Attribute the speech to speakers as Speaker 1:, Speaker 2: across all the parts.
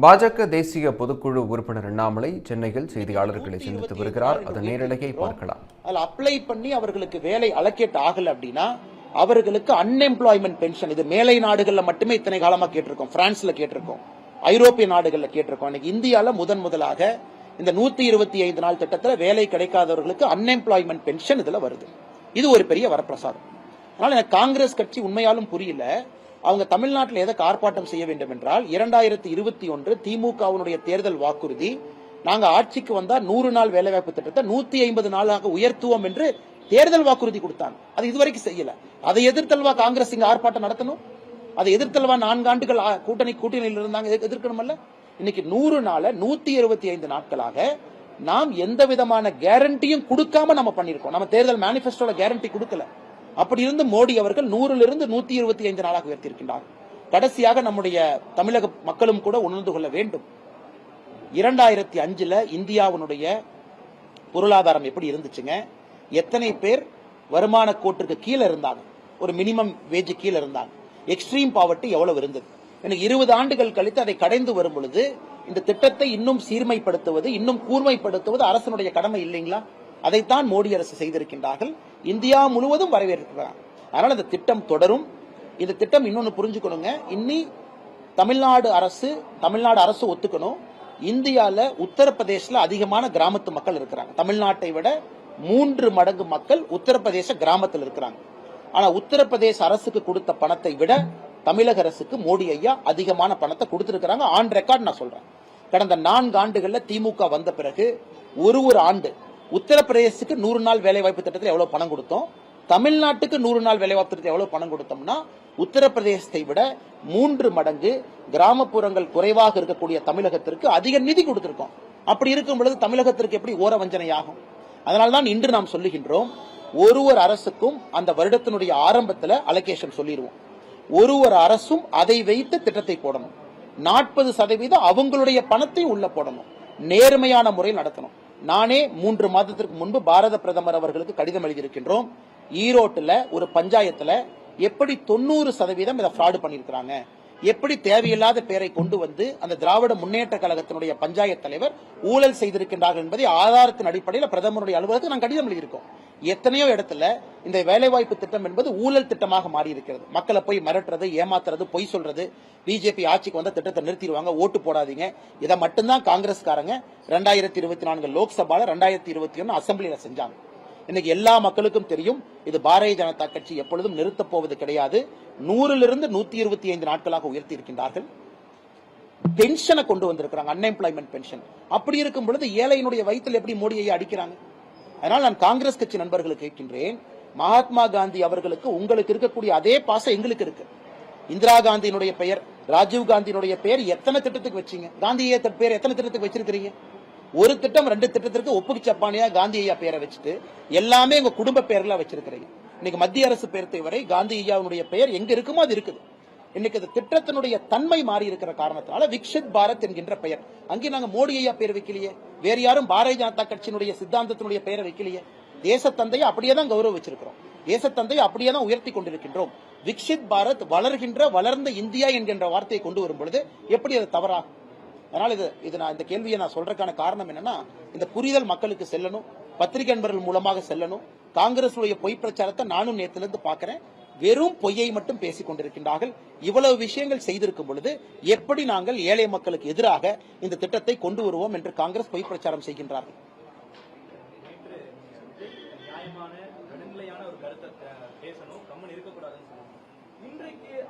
Speaker 1: பாஜக தேசிய பொதுக்குழு உறுப்பினர் அண்ணாமலை சென்னையில் செய்தியாளர்களை சந்தித்து வருகிறார். அதன் நேரலையை பார்க்கலாம்.
Speaker 2: அதுல அப்ளை பண்ணி அவர்களுக்கு வேலை அலோகேட் ஆகல அப்படின்னா அவர்களுக்கு அன்எம்ப்ளாய்மெண்ட் பென்ஷன் இது மேலை நாடுகள்ல மட்டுமே இத்தனை காலமா கேட்டிருக்கோம். பிரான்ஸ்ல கேட்டிருக்கோம். ஐரோப்பிய நாடுகள்ல கேட்டிருக்கோம். இன்னைக்கு இந்தியால முதன் முதலாக இந்த நூத்தி இருபத்தி ஐந்து நாள் திட்டத்துல வேலை கிடைக்காதவர்களுக்கு அன்எம்ப்ளாய்மெண்ட் பென்ஷன் இதுல வருது. இது ஒரு பெரிய வரப்பிரசாதம். அதனால எனக்கு காங்கிரஸ் கட்சி உண்மையாலும் புரியல. அவங்க தமிழ்நாட்டில் எதற்கு ஆர்ப்பாட்டம் செய்ய வேண்டும் என்றால் இரண்டாயிரத்தி இருபத்தி ஒன்று திமுகவினுடைய தேர்தல் வாக்குறுதி நாங்க ஆட்சிக்கு வந்தா நூறு நாள் வேலைவாய்ப்பு திட்டத்தை நூத்தி ஐம்பது நாளாக உயர்த்துவோம் என்று தேர்தல் வாக்குறுதி கொடுத்தாங்க. அது இதுவரைக்கும் செய்யல. அதை எதிர்த்தல்வா காங்கிரஸ் இங்க ஆர்ப்பாட்டம் நடத்தணும்? அதை எதிர்த்தல்வா நான்கு ஆண்டுகள் கூட்டணி கூட்டணியில் இருந்தாங்க எதிர்க்க- எதிர்க்கணுமல்ல? இன்னைக்கு நூறு நாள நூத்தி இருபத்தி ஐந்து நாட்களாக நாம் எந்த விதமான கேரண்டியும் கொடுக்காம நம்ம பண்ணிருக்கோம் நம்ம தேர்தல் மேனிபெஸ்டோல கேரண்டி கொடுக்கல. அப்படி இருந்து மோடி அவர்கள் நூறிலிருந்து நூத்தி இருபத்தி ஐந்து நாளாக உயர்த்தியிருக்கின்றார். கடைசியாக நம்முடைய தமிழக மக்களும் கூட உணர்ந்து கொள்ள வேண்டும். இரண்டாயிரத்தி அஞ்சுல இந்தியாவினுடைய பொருளாதாரம் எப்படி இருந்துச்சுங்க? எத்தனை பேர் வருமான கோட்டிற்கு கீழே இருந்தாங்க? ஒரு மினிமம் வேஜ் கீழே இருந்தாங்க. எக்ஸ்ட்ரீம் பாவர்ட்டி எவ்வளவு இருந்தது? எனக்கு இருபது ஆண்டுகள் கழித்து அதை கடைந்து வரும் பொழுது இந்த திட்டத்தை இன்னும் சீர்மைப்படுத்துவது இன்னும் கூர்மைப்படுத்துவது அரசனுடைய கடமை இல்லைங்களா? அதைத்தான் மோடி அரசு செய்திருக்கின்றார்கள். இந்தியா முழுவதும் வரவேற்கிறார். அதனால் இந்த திட்டம் தொடரும். இந்த திட்டம் இன்னொன்று புரிஞ்சுக்கணுங்க. இன்னி தமிழ்நாடு அரசு தமிழ்நாடு அரசு ஒத்துக்கணும். இந்தியாவில் உத்தரப்பிரதேசில் அதிகமான கிராமத்து மக்கள் இருக்கிறாங்க. தமிழ்நாட்டை விட மூன்று மடங்கு மக்கள் உத்தரப்பிரதேச கிராமத்தில் இருக்கிறாங்க. ஆனால் உத்தரப்பிரதேச அரசுக்கு கொடுத்த பணத்தை விட தமிழக அரசுக்கு மோடி ஐயா அதிகமான பணத்தை கொடுத்துருக்கிறாங்க. ஆன் ரெக்கார்ட் நான் சொல்கிறேன் கடந்த நான்கு ஆண்டுகளில் திமுக வந்த பிறகு ஒரு ஒரு ஆண்டு உத்தரப்பிரதேசத்துக்கு நூறு நாள் வேலைவாய்ப்பு திட்டத்தில் எவ்வளவு பணம் கொடுத்தோம்? தமிழ்நாட்டுக்கு நூறு நாள் வேலைவாய்ப்பு திட்டத்தில் எவ்வளவு பணம் கொடுத்தோம்னா உத்தரப்பிரதேசத்தை விட மூன்று மடங்கு கிராமப்புறங்கள் குறைவாக இருக்கக்கூடிய தமிழகத்திற்கு அதிக நிதி கொடுத்திருக்கோம். அப்படி இருக்கும் பொழுது தமிழகத்திற்கு எப்படி ஓர வஞ்சனையாகும் அதனால்தான் இன்று நாம் சொல்லுகின்றோம் ஒரு ஒரு அரசுக்கும் அந்த வருடத்தினுடைய ஆரம்பத்தில் அலோகேஷன் சொல்லிடுவோம். ஒரு ஒரு அரசும் அதை வைத்து திட்டத்தை போடணும். நாற்பது சதவீதம் அவங்களுடைய பணத்தை உள்ள போடணும். நேர்மையான முறையில் நடத்தணும். நானே மூன்று மாதத்திற்கு முன்பு பாரத பிரதமர் அவர்களுக்கு கடிதம் எழுதியிருக்கின்றோம். ஈரோட்டில் ஒரு பஞ்சாயத்தில் எப்படி தொண்ணூறு சதவீதம் இதை ஃப்ராடு பண்ணியிருக்கிறாங்க. எப்படி தேவையில்லாத பேரை கொண்டு வந்து அந்த திராவிட முன்னேற்ற கழகத்தினுடைய பஞ்சாயத்து தலைவர் ஊழல் செய்திருக்கின்றார்கள் என்பதை ஆதாரத்தின் அடிப்படையில் பிரதமருடைய அலுவலகத்துக்கு நாங்கள் கடிதம் எழுதியிருக்கோம். எத்தனையோ இடத்துல இந்த வேலைவாய்ப்பு திட்டம் என்பது ஊழல் திட்டமாக மாறி இருக்கிறது மக்களை போய் மிரட்டுறது ஏமாத்துறது பொய் சொல்றது பிஜேபி ஆட்சிக்கு வந்த திட்டத்தை நிறுத்திடுவாங்க ஓட்டு போடாதீங்க. இதை மட்டும்தான் காங்கிரஸ்காரங்க ரெண்டாயிரத்தி இருபத்தி நான்கு லோக்சபால ரெண்டாயிரத்தி இருபத்தி ஒன்னு அசம்பிளியில செஞ்சாங்க. இன்னைக்கு எல்லா மக்களுக்கும் தெரியும் இது பாரதிய ஜனதா கட்சி எப்பொழுதும் நிறுத்தப் போவது கிடையாது. நூறிலிருந்து நூத்தி இருபத்தி ஐந்து நாட்களாக உயர்த்தி இருக்கின்றார்கள். பென்ஷனை கொண்டு வந்திருக்கிறாங்க அன்எம்ப்ளாய்மெண்ட் பென்ஷன் அப்படி இருக்கும் பொழுது ஏழையினுடைய வயிற்றில் எப்படி மோடியை அடிக்கிறாங்க? அதனால் நான் காங்கிரஸ் கட்சி நண்பர்களுக்கு கேட்கின்றேன் மகாத்மா காந்தி அவர்களுக்கு உங்களுக்கு இருக்கக்கூடிய அதே பாசம் எங்களுக்கு இருக்கு. இந்திரா காந்தியினுடைய பெயர் ராஜீவ் காந்தியினுடைய பெயர் எத்தனை திட்டத்துக்கு வச்சீங்க? காந்தியை ஐயா பேர் எத்தனை திட்டத்துக்கு வச்சிருக்கிறீங்க? ஒரு திட்டம் ரெண்டு திட்டத்திற்கு ஒப்புக்கு சப்பானியா காந்தி ஐயா பேரை வச்சுட்டு எல்லாமே உங்க குடும்ப பேர்ல வச்சிருக்கிறீங்க. இன்னைக்கு மத்திய அரசு பேர்த்தை வரை காந்தி ஐயாவுடைய பெயர் எங்க இருக்குமோ அது இருக்குது. இன்னைக்கு இந்த திட்டத்தினுடைய தன்மை மாறி இருக்கிற காரணத்தினால விக்ஷித் பாரத் என்கின்ற பெயர். அங்கே நாங்க மோடி ஐயா பேர் வைக்கலையே. வேற யாரும் பாரதிய ஜனதா கட்சியினுடைய சித்தாந்தத்தினுடைய பெயரை வைக்கலையே. தேசத்தந்தையை அப்படியே தான் கௌரவ வச்சிருக்கிறோம் தேசத்தந்தையை அப்படியே தான் உயர்த்தி கொண்டிருக்கின்றோம். விக்ஷித் பாரத் வளர்கின்ற வளர்ந்த இந்தியா என்கின்ற வார்த்தையை கொண்டு வரும் பொழுது எப்படி அது தவறாகும் அதனால் இது இது நான் இந்த கேள்வியை நான் சொல்றதுக்கான காரணம் என்னன்னா இந்த புரிதல் மக்களுக்கு செல்லணும் பத்திரிகை நண்பர்கள் மூலமாக செல்லணும். காங்கிரசுடைய பொய் பிரச்சாரத்தை நானும் நேத்துல பார்க்கிறேன். வெறும் பொய்யை மட்டும் பேசிக் கொண்டிருக்கின்றார்கள். இவ்வளவு விஷயங்கள் செய்திருக்கும் பொழுது எப்படி நாங்கள் ஏழை மக்களுக்கு எதிராக இந்த திட்டத்தை கொண்டு வருவோம் என்று காங்கிரஸ் பொய் பிரச்சாரம் செய்கின்றார்கள்?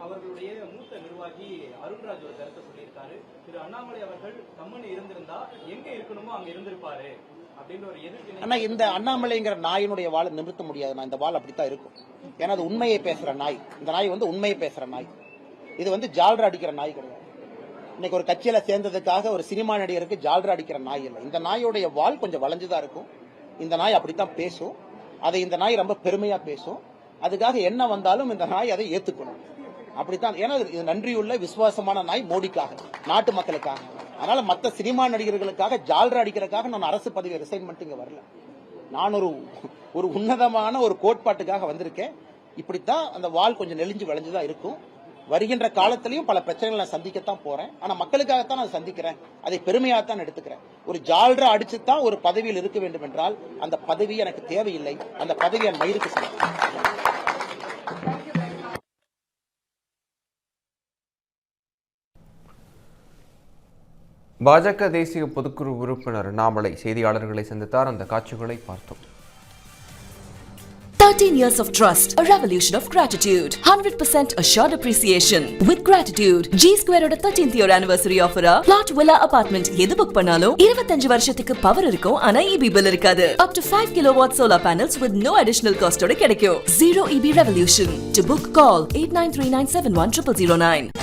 Speaker 3: அவர்களுடைய மூத்த நிர்வாகி அருண்ராஜ் ஒரு கருத்தை சொல்லியிருக்காரு. திரு அண்ணாமலை அவர்கள் தம்மன் இருந்திருந்தா எங்க இருக்கணுமோ அங்க இருந்திருப்பாரு
Speaker 2: ஆனா இந்த அண்ணாமலைங்கிற நாயினுடைய வாழை நிறுத்த முடியாது. நான் இந்த வால் அப்படித்தான் இருக்கும். ஏன்னா அது உண்மையை பேசுற நாய். இந்த நாய் வந்து உண்மையை பேசுற நாய். இது வந்து ஜால்ரா அடிக்கிற நாய் கிடையாது. இன்னைக்கு ஒரு கட்சியில சேர்ந்ததுக்காக ஒரு சினிமா நடிகருக்கு ஜால்ரா அடிக்கிற நாய் இல்லை. இந்த நாயோடைய வால் கொஞ்சம் வளைஞ்சுதான் இருக்கும். இந்த நாய் அப்படித்தான் பேசும். அதை இந்த நாய் ரொம்ப பெருமையா பேசும். அதுக்காக என்ன வந்தாலும் இந்த நாய் அதை ஏத்துக்கணும். அப்படித்தான். ஏன்னா இது- நன்றியுள்ள விசுவாசமான நாய் மோடிக்காக நாட்டு மக்களுக்காக. அதனால மற்ற சினிமா நடிகர்களுக்காக ஜால்ரா அடிக்கிறதுக்காக நான் அரசு பதவி ரிசைன் பண்ணிட்டு இங்க வரல. நான் ஒரு ஒரு உன்னதமான ஒரு கோட்பாட்டுக்காக வந்திருக்கேன். இப்படித்தான் அந்த வால் கொஞ்சம் நெளிஞ்சு விளைஞ்சுதான் இருக்கும். வருகின்ற காலத்திலையும் பல பிரச்சனைகளை நான் சந்திக்கத்தான் போறேன். ஆனா மக்களுக்காகத்தான் நான் சந்திக்கிறேன். அதை பெருமையாகத்தான் எடுத்துக்கிறேன். ஒரு ஜால்ரா அடிச்சு தான் ஒரு பதவியில் இருக்க வேண்டும் என்றால் அந்த பதவி எனக்கு தேவையில்லை. அந்த பதவி என் மயிருக்கு சமம்.
Speaker 1: பாஜக தேசிய பொதுக்குழு உறுப்பினர் நாமலை செய்தியாளர்களை சந்தித்தார் அந்த காட்சிகளை பார்த்தோம்
Speaker 4: 13 years of trust, a revolution of gratitude. 100% assured appreciation. With gratitude, G Square ஓட 13th year anniversary offer plot villa apartment எது புக் பண்ணாலும் 25 வருஷத்துக்கு பவர் இருக்கும் ஆனா EB bill இருக்காது. Up to 5 kilowatt solar panels with no additional cost ஓட கிடைக்கும். Zero EB revolution. To book call 8939710009.